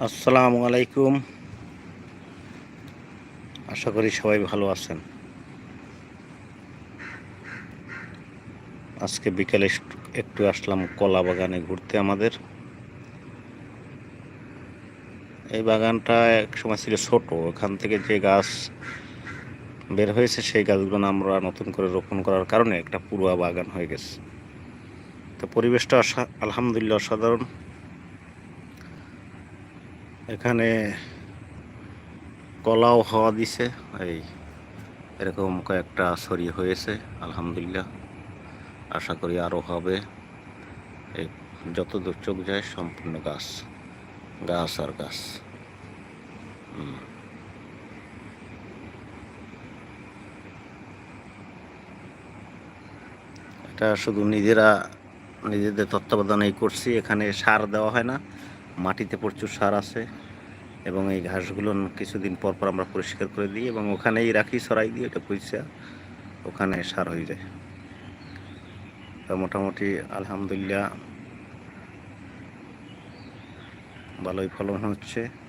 আসসালামু আলাইকুম। আশা করি সবাই ভালো আছেন। আজকে বিকেলে একটু- আসলাম কলা বাগানে ঘুরতে আমাদের। এই বাগানটা এক সময় ছিল ছোট, ওখান থেকে যে গাছ বের হয়েছে সেই গাছগুলো আমরা নতুন করে রোপণ করার কারণে একটা পুরোয়া বাগান হয়ে গেছে। তো পরিবেশটা আলহামদুলিল্লাহ অসাধারণ। এখানে কলাও হওয়া দিছে। এই এরকম কয়েকটা ছড়ি হয়েছে, আলহামদুলিল্লাহ। আশা করি আরও হবে। এই যত দূর চোখ যায় সম্পূর্ণ গাছ গাছ আর গাছ। এটা শুধু নিজেরা, নিজেদের তত্ত্বাবধানেই করছি, এখানে সার দেওয়া হয় না। মাটিতে প্রচুর সার আছে এবং এই ঘাসগুলো কিছুদিন পর পর আমরা পরিষ্কার করে দিই এবং ওখানেই রাখি, সরাই দিয়ে এটা পরিষ্কার ওখানে সার হয়ে যায়। তা মোটামুটি আলহামদুলিল্লাহ ভালোই ফলন হচ্ছে।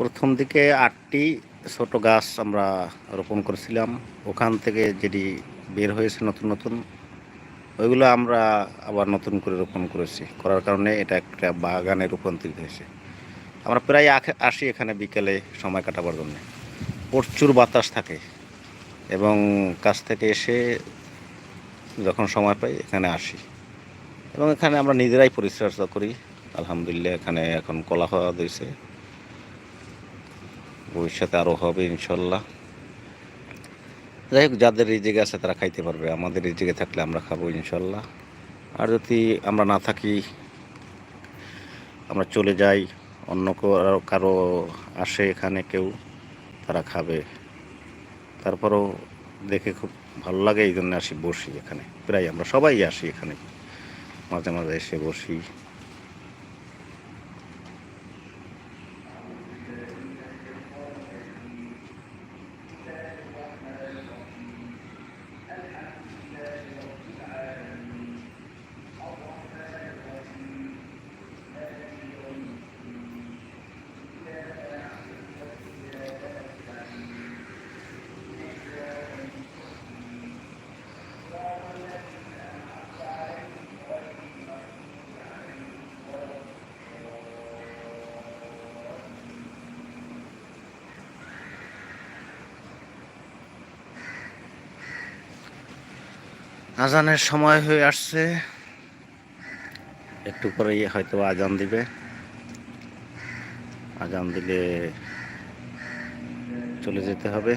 প্রথম দিকে আটটি ছোট গাছ আমরা রোপণ করেছিলাম। ওখান থেকে যেটি বের হয়েছে নতুন নতুন, ওইগুলো আমরা আবার নতুন করে রোপণ করেছি। করার কারণে এটা একটা বাগানে রূপান্তরিত হয়েছে। আমরা প্রায় আসি এখানে বিকেলে সময় কাটাবার জন্য। প্রচুর বাতাস থাকে এবং কাছ থেকে এসে যখন সময় পাই এখানে আসি। এবং এখানে আমরা নিজেরাই পরিচর্যা করি। আলহামদুলিল্লাহ এখানে এখন কলা হওয়া দিয়েছে ভবিষ্যতে আরও হবে, ইনশাল্লাহ। যাই হোক যাদের রিজিক আছে তারা খাইতে পারবে, আমাদের রিজিকে থাকলে আমরা খাব, ইনশাল্লাহ। আর যদি আমরা না থাকি, আমরা চলে যাই, অন্য কারও আসে এখানে কেউ, তারা খাবে। তারপরেও দেখে খুব ভালো লাগে এই জন্য আসি, বসি এখানে। প্রায় আমরা সবাই আসি এখানে। মাঝে মাঝে এসে বসি। আজানের সময় হয়ে আসছে। একটু পরেই হয়তো আজান দিবে। আজান দিলে চলে যেতে হবে।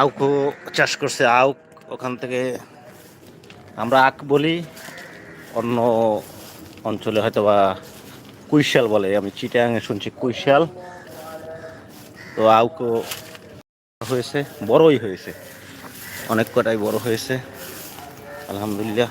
আউকও চাষ করছে, আউক। ওখান থেকে আমরা আখ বলি, অন্য অঞ্চলে হয়তো বা কুইশাল বলে, আমি চিটাঙে শুনছি কুইশাল তো আউকও হয়েছে, বড়ই হয়েছে। অনেক কটাই বড় হয়েছে। আলহামদুলিল্লাহ।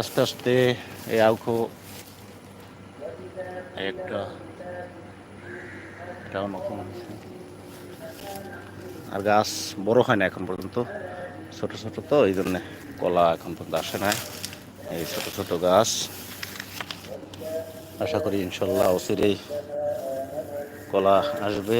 আস্তে আস্তে এই আউখো একটা এটাও নতুন। আর গাছ বড় হয় না এখন পর্যন্ত, ছোট ছোট তো, এই জন্যে কলা এখন পর্যন্ত আসে না এই ছোট ছোট গাছ। আশা করি ইনশাল্লাহ অচিরেই কলা আসবে।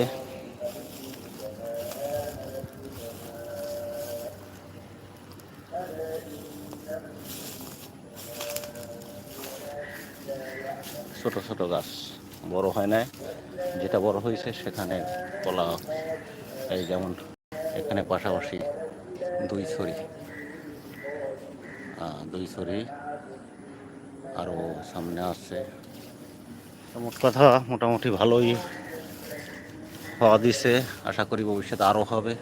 ছোট ছোট গাছ বড় হয় না যেটা বড় হয়েছে সেখানে কলা এই যেমন এখানে পাশাপাশি দুই ছড়ি। দুই ছড়ি আরও সামনে তো মোট কথা, মোটামুটি ভালোই হওয়া দিছে। আশা করি ভবিষ্যতে আরও হবে।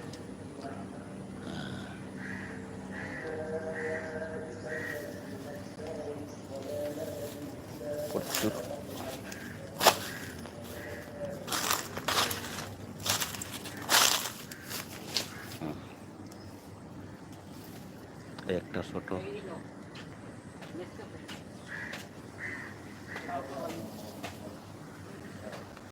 একটা ছোট।